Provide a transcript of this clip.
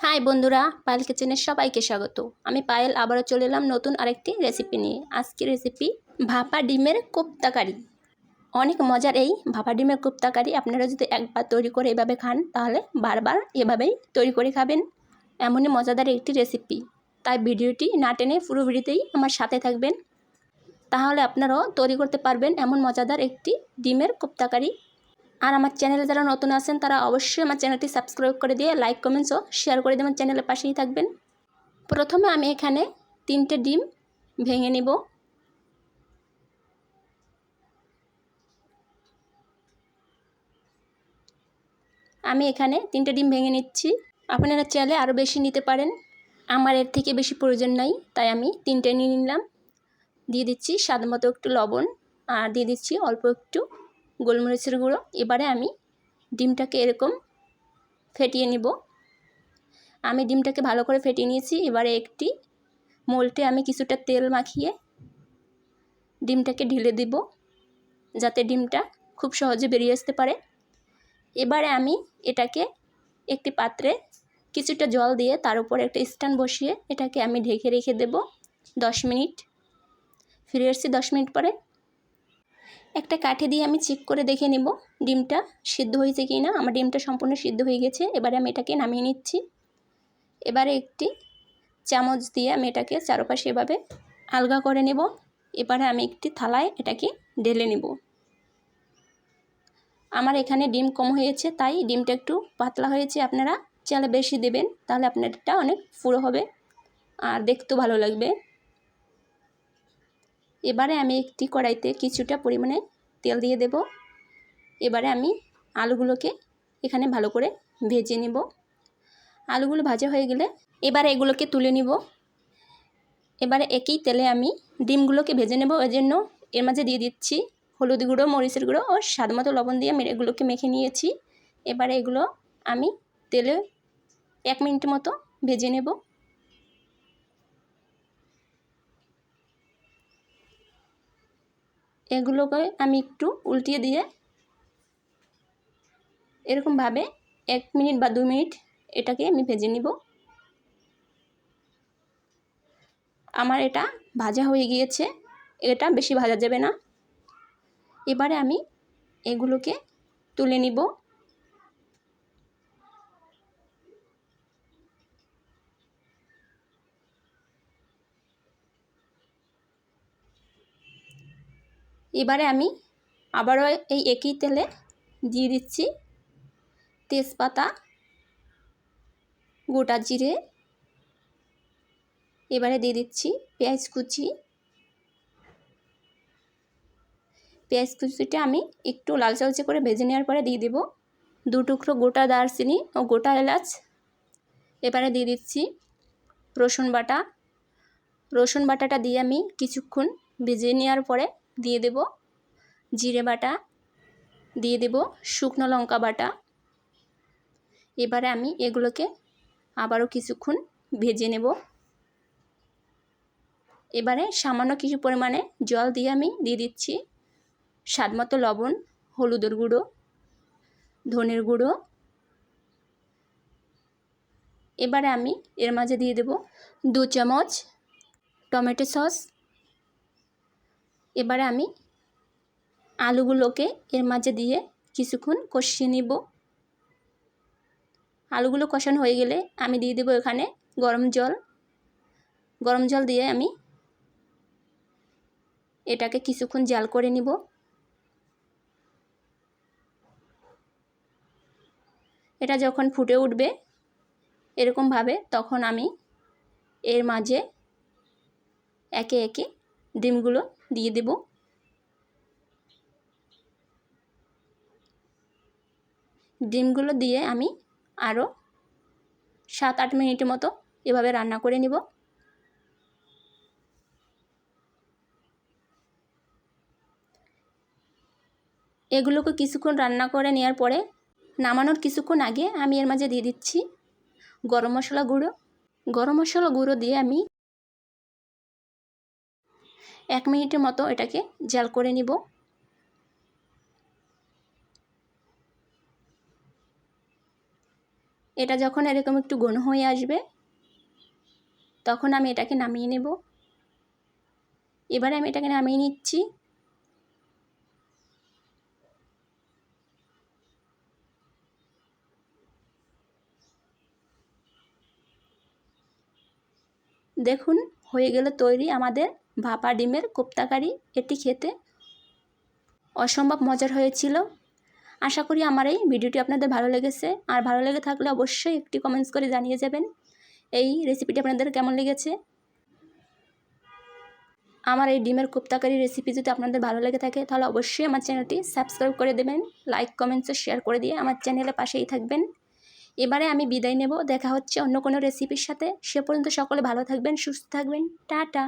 High বন্ধুরা, পায়েল কিচেনের সবাইকে স্বাগত। আমি পায়েল, আবারও চলে এলাম নতুন আরেকটি রেসিপি নিয়ে। আজকের রেসিপি ভাপা ডিমের কোপ্তাকারি। অনেক মজার এই ভাপা ডিমের কোপ্তাকারি। আপনারা যদি একবার তৈরি করে এভাবে খান, তাহলে বারবার এভাবেই তৈরি করে খাবেন। এমনই মজাদার একটি রেসিপি তাই ভিডিওটি না টেনে পুরো ভিডিওতেই আমার সাথে থাকবেন। তাহলে আপনারাও তৈরি করতে পারবেন এমন মজাদার একটি ডিমের কোপ্তাকারি। আর আমার চ্যানেলে যারা নতুন আছেন, তারা অবশ্যই আমার চ্যানেলটি সাবস্ক্রাইব করে দিয়ে লাইক কমেন্টস ও শেয়ার করে দেবেন চ্যানেলের পাশেই থাকবেন। প্রথমে আমি এখানে তিনটে ডিম ভেঙে নিব। আমি এখানে তিনটে ডিম ভেঙে নিচ্ছি। আপনারা চাইলে আরও বেশি নিতে পারেন। আমার এর থেকে বেশি প্রয়োজন নাই, তাই আমি তিনটে নিয়ে নিলাম। দিয়ে দিচ্ছি স্বাদ মতো একটু লবণ, আর দিয়ে দিচ্ছি অল্প একটু গোলমরিচের গুঁড়ো। এবারে আমি ডিমটাকে এরকম ফেটিয়ে নিব। আমি ডিমটাকে ভালো করে ফেটিয়ে নিয়েছি। এবারে একটি মোল্টে আমি কিছুটা তেল মাখিয়ে ডিমটাকে ঢেলে দিব, যাতে ডিমটা খুব সহজে বেরিয়ে আসতে পারে। এবারে আমি এটাকে একটি পাত্রে কিছুটা জল দিয়ে তার উপর একটা স্ট্যান্ড বসিয়ে এটাকে আমি ঢেকে রেখে দেব দশ মিনিট। ফিরে এসছি দশ মিনিট পরে। একটা কাঠে দিয়ে আমি চেক করে দেখে নেব ডিমটা সিদ্ধ হয়েছে কি না। আমার ডিমটা সম্পূর্ণ সিদ্ধ হয়ে গেছে। এবারে আমি এটাকে নামিয়ে নিচ্ছি। এবারে একটি চামচ দিয়ে আমি এটাকে চারপাশে এভাবে আলগা করে নেব। এবারে আমি একটি থালায় এটাকে ঢেলে নেব। আমার এখানে ডিম কম হয়েছে, তাই ডিমটা একটু পাতলা হয়েছে। আপনারা চালে বেশি দেবেন, তাহলে আপনারটা অনেক ফুড়ো হবে। আর দেখতেও ভালো লাগবে। এবারে আমি একটি কড়াইতে কিছুটা পরিমাণে তেল দিয়ে দেব। এবারে আমি আলুগুলোকে এখানে ভালো করে ভেজে নেব। আলুগুলো ভাজা হয়ে গেলে এবারে এগুলোকে তুলে নিব। এবারে একই তেলে আমি ডিমগুলোকে ভেজে নেব। ওই জন্য এর মাঝে দিয়ে দিচ্ছি হলুদ গুঁড়ো, মরিচের গুঁড়ো ও স্বাদ মতো লবণ দিয়ে এগুলোকে মেখে নিয়েছি। এবারে এগুলো আমি তেলে এক মিনিট মতো ভেজে নেব। এগুলোকে আমি একটু উল্টিয়ে দিয়ে এরকমভাবে এক মিনিট বা দু মিনিট এটাকে আমি ভেজে নিব। আমার এটা ভাজা হয়ে গিয়েছে, এটা বেশি ভাজা যাবে না। এবারে আমি এগুলোকে তুলে নিব। এবারে আমি আবারও এই একই তেলে দিয়ে দিচ্ছি তেজপাতা, গোটা জিরে, এবারে দিয়ে দিচ্ছি পেঁয়াজ কুচি। পেঁয়াজ কুচিটা আমি একটু লাল চালচে করে ভেজে নেওয়ার পরে দিয়ে দেব দু টুকরো গোটা দারচিনি ও গোটা এলাচ। এবারে দিয়ে দিচ্ছি রসুন বাটা। রসুন বাটাটা দিয়ে আমি কিছুক্ষণ ভেজে নেওয়ার পরে দিয়ে দেব জিরে বাটা, দিয়ে দেব শুকনো লঙ্কা বাটা। এবারে আমি এগুলোকে আবারও কিছুক্ষণ ভেজে নেব। এবারে সামান্য কিছু পরিমাণে জল দিয়ে আমি দিয়ে দিচ্ছি স্বাদ মতো লবণ, হলুদের গুঁড়ো, ধনের গুঁড়ো। এবারে আমি এর মাঝে দিয়ে দেব দু চামচ টমেটো সস এবারে আমি আলুগুলোকে এর মাঝে দিয়ে কিছুক্ষণ কষিয়ে নিব। আলুগুলো কষানো হয়ে গেলে আমি দিয়ে দেবো এখানে গরম জল। গরম জল দিয়ে আমি এটাকে কিছুক্ষণ জাল করে নিব। এটা যখন ফুটে উঠবে এরকমভাবে তখন আমি এর মাঝে একে একে ডিমগুলো দিয়ে দেব। ডিমগুলো দিয়ে আমি আরও সাত আট মিনিটের মতো এভাবে রান্না করে নিব। এগুলোকে কিছুক্ষণ রান্না করে নেওয়ার পরে নামানোর কিছুক্ষণ আগে আমি এর মাঝে দিয়ে দিচ্ছি গরম মশলা গুঁড়ো। গরম মশলা গুঁড়ো দিয়ে আমি এক মিনিটের মতো এটাকে জাল করে নিব। এটা যখন এরকম একটু ঘন হয়ে আসবে, তখন আমি এটাকে নামিয়ে নেব। এবারে আমি এটাকে নামিয়ে নিচ্ছি। দেখুন, হয়ে গেল তৈরি আমাদের ভাপা ডিমের কোপ্তাকারি এটি খেতে অসম্ভব মজার হয়েছিল। আশা করি আমার এই ভিডিওটি আপনাদের ভালো লেগেছে। আর ভালো লেগে থাকলে অবশ্যই একটি কমেন্টস করে জানিয়ে যাবেন এই রেসিপিটি আপনাদের কেমন লেগেছে। আমার এই ডিমের কোপ্তাকারি রেসিপি যদি আপনাদের ভালো লেগে থাকে, তাহলে অবশ্যই আমার চ্যানেলটি সাবস্ক্রাইব করে দেবেন লাইক কমেন্টস ও শেয়ার করে দিয়ে আমার চ্যানেলের পাশেই থাকবেন। এবারে আমি বিদায় নেব, দেখা হচ্ছে অন্য কোনো রেসিপির সাথে। সে পর্যন্ত সকলে ভালো থাকবেন, সুস্থ থাকবেন। টাটা!